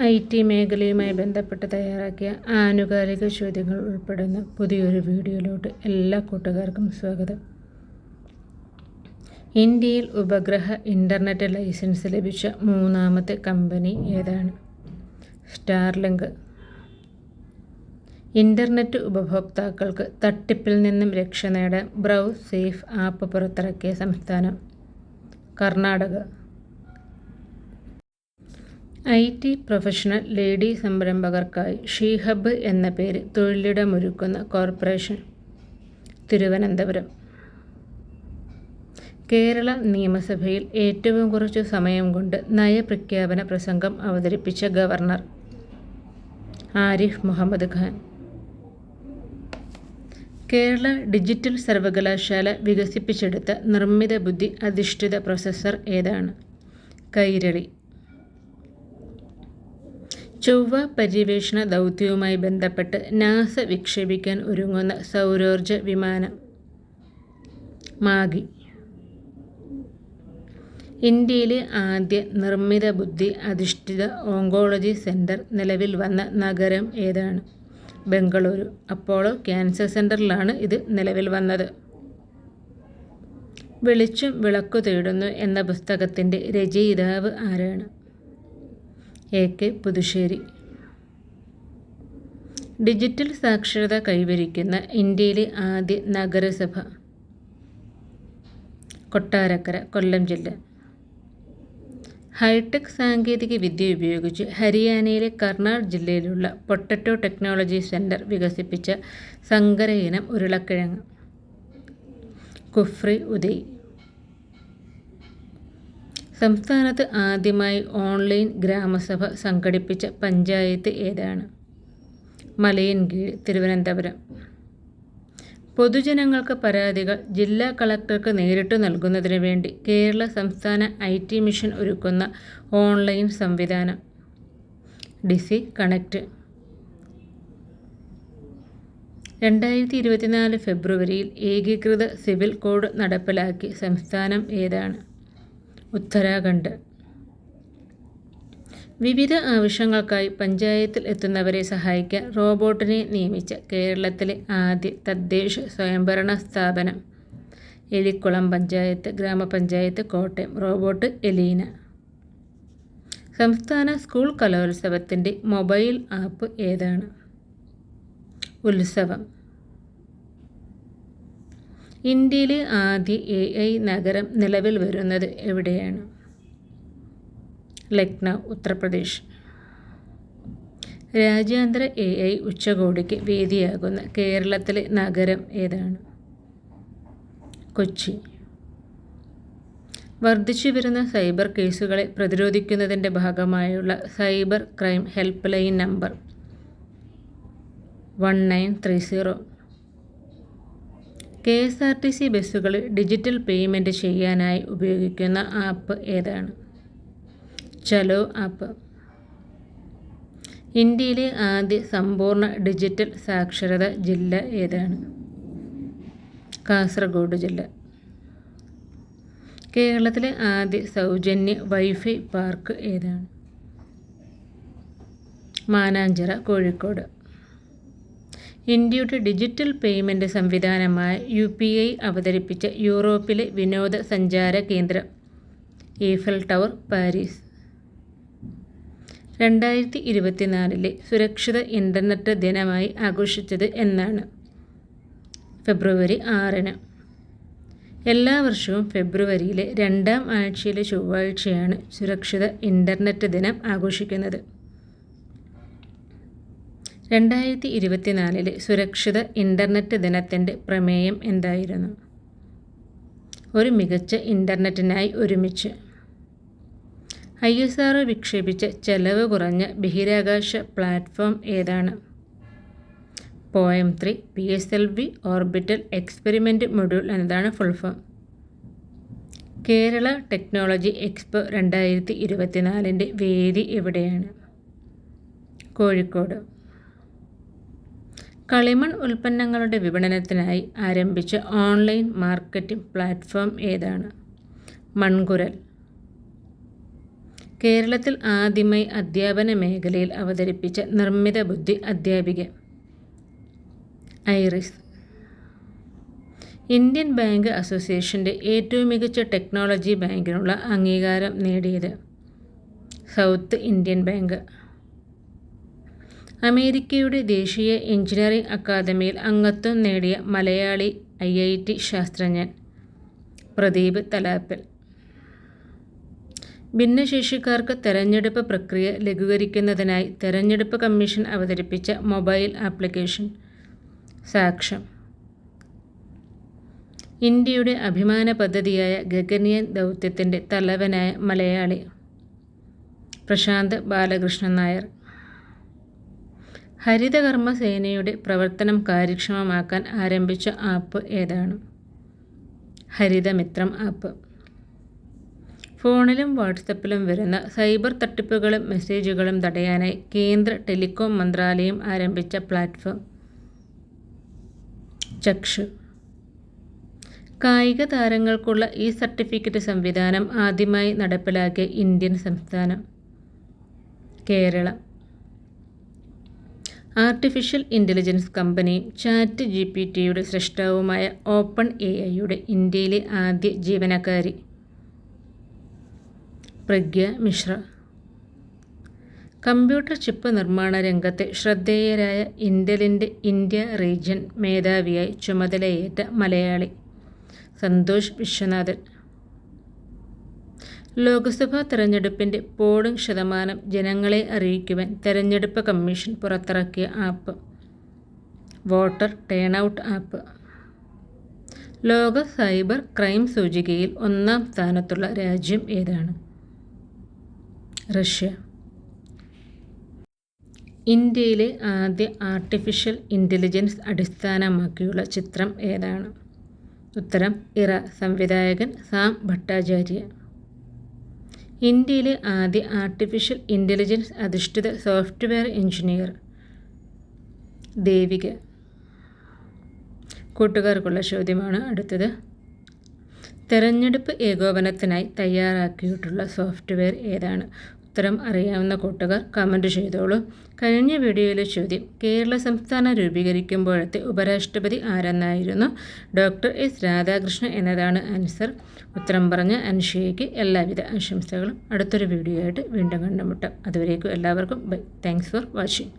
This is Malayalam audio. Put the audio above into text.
ഐ ടി മേഖലയുമായി ബന്ധപ്പെട്ട് തയ്യാറാക്കിയ ആനുകാലിക ചോദ്യങ്ങൾ ഉൾപ്പെടുന്ന പുതിയൊരു വീഡിയോയിലോട്ട് എല്ലാ കൂട്ടുകാർക്കും സ്വാഗതം. ഇന്ത്യയിൽ ഉപഗ്രഹ ഇന്റർനെറ്റ് ലൈസൻസ് ലഭിച്ച മൂന്നാമത്തെ കമ്പനി ഏതാണ്? സ്റ്റാർലിങ്ക്. ഇന്റർനെറ്റ് ഉപഭോക്താക്കൾക്ക് തട്ടിപ്പിൽ നിന്നും രക്ഷ നേടാൻ ബ്രൗസ് സേഫ് ആപ്പ് പുറത്തിറക്കിയ സംസ്ഥാനം Karnataka. I T professional lady സംരംഭകർക്കായി ഷീഹബ് എന്ന പേര് തൊഴിലിടമൊരുക്കുന്ന കോർപ്പറേഷൻ തിരുവനന്തപുരം. കേരള നിയമസഭയിൽ ഏറ്റവും കുറച്ചു സമയം കൊണ്ട് നയപ്രഖ്യാപന പ്രസംഗം അവതരിപ്പിച്ച ഗവർണർ ആരിഫ് മുഹമ്മദ് ഖാൻ. കേരള ഡിജിറ്റൽ സർവകലാശാല വികസിപ്പിച്ചെടുത്ത നിർമ്മിത ബുദ്ധി അധിഷ്ഠിത പ്രൊസസ്സർ ഏതാണ്? കൈരളി. ചൊവ്വ പര്യവേഷണ ദൗത്യവുമായി ബന്ധപ്പെട്ട് നാസ വിക്ഷേപിക്കാൻ ഒരുങ്ങുന്ന സൗരോർജ വിമാനം മാഗി. ഇന്ത്യയിലെ ആദ്യ നിർമ്മിത ബുദ്ധി അധിഷ്ഠിത ഓങ്കോളജി സെന്റർ നിലവിൽ വന്ന നഗരം ഏതാണ്? ബംഗളൂരു. അപ്പോളോ ക്യാൻസർ സെന്ററിലാണ് ഇത് നിലവിൽ വന്നത്. വെളിച്ചം വിളക്കു തേടുന്നു എന്ന പുസ്തകത്തിന്റെ രചയിതാവ് ആരാണ്? A K Puthussery. ഡിജിറ്റൽ സാക്ഷരത കൈവരിക്കുന്ന ഇന്ത്യയിലെ ആദ്യ നഗരസഭ. കൊട്ടാരക്കര കൊല്ലം ജില്ല. ഹൈടെക് സാങ്കേതിക വിദ്യ ഉപയോഗിച്ച് ഹരിയാനയിലെ കർണാൾ ജില്ലയിലുള്ള പൊട്ടറ്റോ ടെക്നോളജി സെന്റർ വികസിപ്പിച്ച സങ്കര ഇനം ഉരുളക്കിഴങ്ങ്. കുഫ്രി ഉദയ്. സംസ്ഥാനത്ത് ആദ്യമായി ഓൺലൈൻ ഗ്രാമസഭ സംഘടിപ്പിച്ച പഞ്ചായത്ത് ഏതാണ്? മലയൻകീഴ് തിരുവനന്തപുരം. പൊതുജനങ്ങൾക്ക് പരാതികൾ ജില്ലാ കളക്ടർക്ക് നേരിട്ട് നൽകുന്നതിന് വേണ്ടി കേരള സംസ്ഥാന ഐ ടി മിഷൻ ഒരുക്കുന്ന ഓൺലൈൻ സംവിധാനം. ഡിസി കണക്റ്റ് രണ്ടായിരത്തി ഇരുപത്തിനാല് ഫെബ്രുവരിയിൽ ഏകീകൃത സിവിൽ കോഡ് നടപ്പിലാക്കി സംസ്ഥാനം ഏതാണ്? ഉത്തരാഖണ്ഡ്. വിവിധ ആവശ്യങ്ങൾക്കായി പഞ്ചായത്തിൽ എത്തുന്നവരെ സഹായിക്കാൻ റോബോട്ടിനെ നിയമിച്ച കേരളത്തിലെ ആദ്യ തദ്ദേശ സ്വയംഭരണ സ്ഥാപനം. എലിക്കുളം പഞ്ചായത്ത് ഗ്രാമപഞ്ചായത്ത് കോട്ടയം റോബോട്ട് എലീന. സംസ്ഥാന സ്കൂൾ കലോത്സവത്തിന്റെ മൊബൈൽ ആപ്പ് ഏതാണ്? ഉത്സവം. ഇന്ത്യയിലെ ആദ്യ എ ഐ നഗരം നിലവിൽ വരുന്നത് എവിടെയാണ്? ലക്നൗ ഉത്തർപ്രദേശ്. രാജ്യാന്തര എ ഐ ഉച്ചകോടിക്ക് വേദിയാകുന്ന കേരളത്തിലെ നഗരം ഏതാണ്? കൊച്ചി. വർദ്ധിച്ചു വരുന്ന സൈബർ കേസുകളെ പ്രതിരോധിക്കുന്നതിന്റെ ഭാഗമായുള്ള cyber crime help line number one nine three zero K S R T C ബസ്സുകളിൽ ഡിജിറ്റൽ പേയ്മെന്റ് ചെയ്യാനായി ഉപയോഗിക്കുന്ന ആപ്പ് ഏതാണ്? ചലോ ആപ്പ്. ഇന്ത്യയിലെ ആദ്യ സമ്പൂർണ ഡിജിറ്റൽ സാക്ഷരത ജില്ല ഏതാണ്? കാസർഗോഡ് ജില്ല. കേരളത്തിലെ ആദ്യ സൗജന്യ വൈഫൈ പാർക്ക് ഏതാണ്? മാനാഞ്ചിറ കോഴിക്കോട്. ഇന്ത്യയുടെ ഡിജിറ്റൽ പേയ്മെന്റ് സംവിധാനമായ യു പി ഐ അവതരിപ്പിച്ച യൂറോപ്പിലെ വിനോദസഞ്ചാര കേന്ദ്രം ഈഫൽ ടവർ പാരീസ്. രണ്ടായിരത്തി ഇരുപത്തിനാലിലെ സുരക്ഷിത ഇന്റർനെറ്റ് ദിനമായി ആഘോഷിച്ചത് എന്നാണ്. ഫെബ്രുവരി ആറിന്. എല്ലാ വർഷവും ഫെബ്രുവരിയിലെ രണ്ടാം ആഴ്ചയിലെ ചൊവ്വാഴ്ചയാണ് സുരക്ഷിത ഇന്റർനെറ്റ് ദിനം ആഘോഷിക്കുന്നത്. രണ്ടായിരത്തി ഇരുപത്തിനാലിലെ സുരക്ഷിത ഇന്റർനെറ്റ് ദിനത്തിന്റെ പ്രമേയം എന്തായിരുന്നു? ഒരു മികച്ച ഇന്റർനെറ്റിനായി ഒരുമിച്ച്. ഐ എസ് ആർ വിക്ഷേപിച്ച ചെലവ് കുറഞ്ഞ ബഹിരാകാശ പ്ലാറ്റ്ഫോം ഏതാണ്? POEM three P S L V orbital experiment module എന്നതാണ് full form. Kerala technology expo രണ്ടായിരത്തി ഇരുപത്തിനാലിന്റെ വേദി എവിടെയാണ്? കോഴിക്കോട്. കളിമൺ ഉൽപ്പന്നങ്ങളുടെ വിപണനത്തിനായി ആരംഭിച്ച ഓൺലൈൻ മാർക്കറ്റിംഗ് പ്ലാറ്റ്ഫോം ഏതാണ്? മൺകുരൽ. കേരളത്തിൽ ആദ്യമായി അധ്യാപന മേഖലയിൽ അവതരിപ്പിച്ച നിർമ്മിത ബുദ്ധി അധ്യാപിക ഐറിസ്. ഇന്ത്യൻ ബാങ്ക് അസോസിയേഷന്റെ ഏറ്റവും മികച്ച ടെക്നോളജി ബാങ്കിനുള്ള അംഗീകാരം നേടിയത് സൗത്ത് ഇന്ത്യൻ ബാങ്ക്. അമേരിക്കയുടെ ദേശീയ എഞ്ചിനീയറിംഗ് അക്കാദമിയിൽ അംഗത്വം നേടിയ മലയാളി ഐ ഐ ടി ശാസ്ത്രജ്ഞൻ പ്രദീപ് തലാപ്പൽ. ഭിന്നശേഷിക്കാർക്ക് തെരഞ്ഞെടുപ്പ് പ്രക്രിയ ലഘൂകരിക്കുന്നതിനായി തെരഞ്ഞെടുപ്പ് കമ്മീഷൻ അവതരിപ്പിച്ച മൊബൈൽ ആപ്ലിക്കേഷൻ സാക്ഷ്യം. ഇന്ത്യയുടെ അഭിമാന പദ്ധതിയായ ഗഗനിയൻ ദൗത്യത്തിന്റെ തലവനായ മലയാളി പ്രശാന്ത് ബാലകൃഷ്ണൻ നായർ. ഹരിതകർമ്മ സേനയുടെ പ്രവർത്തനം കാര്യക്ഷമമാക്കാൻ ആരംഭിച്ച ആപ്പ് ഏതാണ്? ഹരിതമിത്രം ആപ്പ്. ഫോണിലും വാട്സപ്പിലും വരുന്ന സൈബർ തട്ടിപ്പുകളും മെസ്സേജുകളും തടയാനായി കേന്ദ്ര ടെലികോം മന്ത്രാലയം ആരംഭിച്ച പ്ലാറ്റ്ഫോം. ചക്ഷ്. കായിക താരങ്ങൾക്കുള്ള ഈ സർട്ടിഫിക്കറ്റ് സംവിധാനം ആദ്യമായി നടപ്പിലാക്കിയ ഇന്ത്യൻ സംസ്ഥാനം Keralam. Artificial intelligence company chat G P ടിയുടെ സൃഷ്ടാവുമായ ഓപ്പൺ എ ഐയുടെ ഇന്ത്യയിലെ ആദ്യ ജീവനക്കാരി. പ്രഗ്യ മിശ്ര. കമ്പ്യൂട്ടർ ചിപ്പ് നിർമ്മാണ രംഗത്തെ ശ്രദ്ധേയരായ ഇന്റലിന്റെ ഇന്ത്യ റീജ്യൻ മേധാവിയായി ചുമതലയേറ്റ മലയാളി സന്തോഷ് വിശ്വനാഥൻ. ലോക്സഭാ തെരഞ്ഞെടുപ്പിന്റെ പോളിംഗ് ശതമാനം ജനങ്ങളെ അറിയിക്കുവാൻ തെരഞ്ഞെടുപ്പ് കമ്മീഷൻ പുറത്തിറക്കിയ app. Voter turn out app. ലോക സൈബർ ക്രൈം സൂചികയിൽ ഒന്നാം സ്ഥാനത്തുള്ള രാജ്യം ഏതാണ്? റഷ്യ. ഇന്ത്യയിലെ ആദ്യ ആർട്ടിഫിഷ്യൽ ഇന്റലിജൻസ് അടിസ്ഥാനമാക്കിയുള്ള ചിത്രം ഏതാണ്? ഉത്തരം ഇറ. സംവിധായകൻ സാം ഭട്ടാചാര്യ. ഇന്ത്യയിലെ ആദ്യ ആർട്ടിഫിഷ്യൽ ഇന്റലിജൻസ് അധിഷ്ഠിത സോഫ്റ്റ്വെയർ എഞ്ചിനീയർ ദേവിക. കൂട്ടുകാർക്കുള്ള ചോദ്യമാണ് അടുത്തത്. തെരഞ്ഞെടുപ്പ് ഏകോപനത്തിനായി തയ്യാറാക്കിയിട്ടുള്ള സോഫ്റ്റ്വെയർ ഏതാണ്? ഉത്തരം അറിയാവുന്ന കൂട്ടുകാർ കമന്റ് ചെയ്തോളൂ. കഴിഞ്ഞ വീഡിയോയിലെ ചോദ്യം കേരള സംസ്ഥാനം രൂപീകരിക്കുമ്പോഴത്തെ ഉപരാഷ്ട്രപതി ആരെന്നായിരുന്നു? ഡോക്ടർ എസ് രാധാകൃഷ്ണൻ എന്നതാണ് ആൻസർ ഉത്തരം പറഞ്ഞ അൻഷയ്ക്ക് എല്ലാവിധ ആശംസകളും. അടുത്തൊരു വീഡിയോ ആയിട്ട് വീണ്ടും കണ്ടുമുട്ടാം. അതുവരേക്കും എല്ലാവർക്കും ബൈ. Thanks for watching